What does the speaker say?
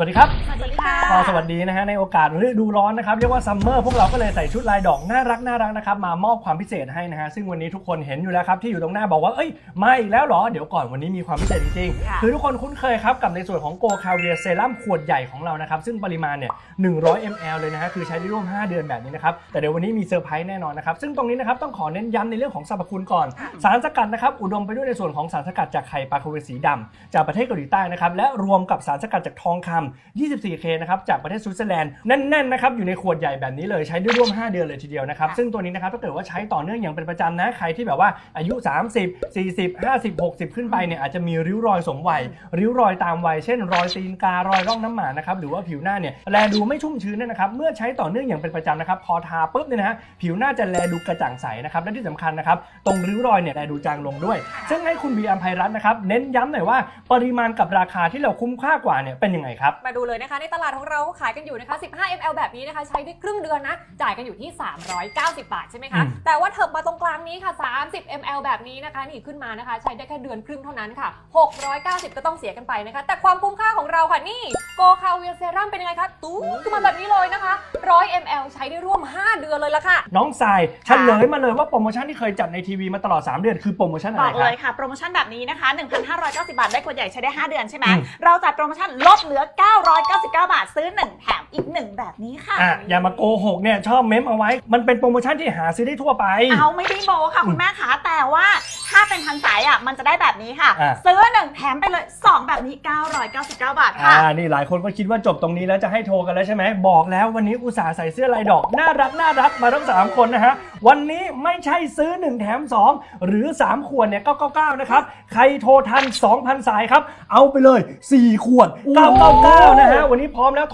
สวัสดีครับ สวัสดีค่ะก็สวัสดีนะฮะในโอกาสฤดูร้อนนะครับเรียกว่าซัมเมอร์พวกเราก็เลยใส่ชุดลายดอกน่ารักน่ารักนะครับมามอบความพิเศษให้นะฮะซึ่งวันนี้ทุกคนเห็นอยู่แล้วครับที่อยู่ตรงหน้าบอกว่าเอ้ยไม่อีกแล้วเหรอ เดี๋ยวก่อนวันนี้มีความพิเศษจริงค่ะๆคือทุกคนคุ้นเคยครับกับในส่วนของโกคาเวียเซรั่มขวดใหญ่ของเรานะครับซึ่งปริมาณเนี่ย100 ml เลยนะฮะคือใช้ได้ร่วม 5 เดือนแบบนี้นะครับแต่เดี๋ยววันนี้มีเซอร์ไพรส์แน่นอนนะครับซึ่งตรงนี้นะครับต้องขอเน้นย้ำในเรื่องของสรรพคุณก่อน สารสกัดนะครับอุดมไปด้วยในส่วนของสารสกัดจากไข่ปลาคาเวสีดำจากประเทศเกาหลีใต้นะครับและรวมกับสารสกัดจากทองคำ 24K นะครับจากประเทศสวิตเซอร์แลนด์แน่นๆนะครับอยู่ในขวดใหญ่แบบนี้เลยใช้ได้ร่วม 5 เดือนเลยทีเดียวนะครับค่ะซึ่งตัวนี้นะครับถ้าเกิดว่าใช้ต่อเนื่องอย่างเป็นประจำนะใครที่แบบว่าอายุ 30 40 50 60 ขึ้นไปเนี่ยอาจจะมีริ้วรอยสมวัย ริ้วรอยตามวัยเช่น รอยตีนการอยร่องน้ำหมานะครับหรือว่าผิวหน้าเนี่ยแลดูไม่ชุ่มชื้นเนยนะครับเมื่อใช้ต่อเนื่องอย่างเป็นประจำนะครับพอทาปุ๊บเนี่ยนะฮะผิวหน้าจะแลดูกระจ่างใสนะครับและที่สำคัญนะครับตรงริ้วรอยเนี่ยแลดูจางลงด้วย ซึ่งให้คุณบีอัมไพรัตน์นะครับเน้นย้ำหน่อยว่าปริมาณกับราคาที่เราคุ้มค่ากว่าเนี่ยเป็นยังไงครับมาดูเลยนะคะ ในตลาดของเราก็ขายกันอยู่นะคะ 15 ml แบบนี้นะคะ ใช้ได้ครึ่งเดือนนะ จ่ายกันอยู่ที่ 390 บาทใช่ไหมคะอืมแต่ว่าเถิบมาตรงกลางนี้ค่ะ 30 ml แบบนี้นะคะ นี่ขึ้นมานะคะ ใช้ได้แค่เดือนครึ่งเท่านั้นค่ะ 690 ก็ต้องเสียกันไปนะคะ แต่ความคุ้มค่าของเราค่ะนี่โกคาเวียเซรั่มเป็นยังไงคะตู้ขึ้นมาแบบนี้เลยนะคะ 100 ml ใช้ได้ร่วม 5 เดือนเลยละค่ะ น้องทรายเฉลยมาเลยว่าโปรโมชั่นที่เคยจัดในทีวีมาตลอด 3 เดือนคือโปรโมชั่นอะบไรอกคเลรับยค่ะ โปรโมชั่นแบบนี้นะคะ 1,590 บาท ได้ขวดใหญ่ใช้ได้ 5 เดือนใช่ไหม อืม เราจัดโปรโมชั่นลดเหลือ 999 บาท ซื้อ 1 แถมอีก 1 แบบนี้ค่ะ อะอย่ามาโกหกเนี่ยชอบเมมเอาไว้ มันเป็นโปรโมชั่นที่หาซื้อได้ทั่วไป เอาไม่ได้โมค่ะคุณแม่ขาแต่ว่า ถ้าเป็นพันสายอะมันจะได้แบบนี้ค่ะ อะ ซื้อ1แถมไปเลย 2 แบบนี้ 999 บาทอ่าค่ะ นี่หลายคนก็คิดว่าจบตรงนี้แล้วจะให้โทรกันแล้วใช่ไหมบอกแล้ววันนี้อุตส่าห์ใส่เสื้อลายดอก น่ารักน่ารักมาทั้งสามคนนะฮะ วันนี้ไม่ใช่ซื้อ 1 แถม 2 หรือ 3 ขวดเนี่ย999 นะครับ ใครโทรทัน 2,000 สายครับ เอาไปเลย 4 ขวด 999 นะฮะ วันนี้พร้อมแล้ว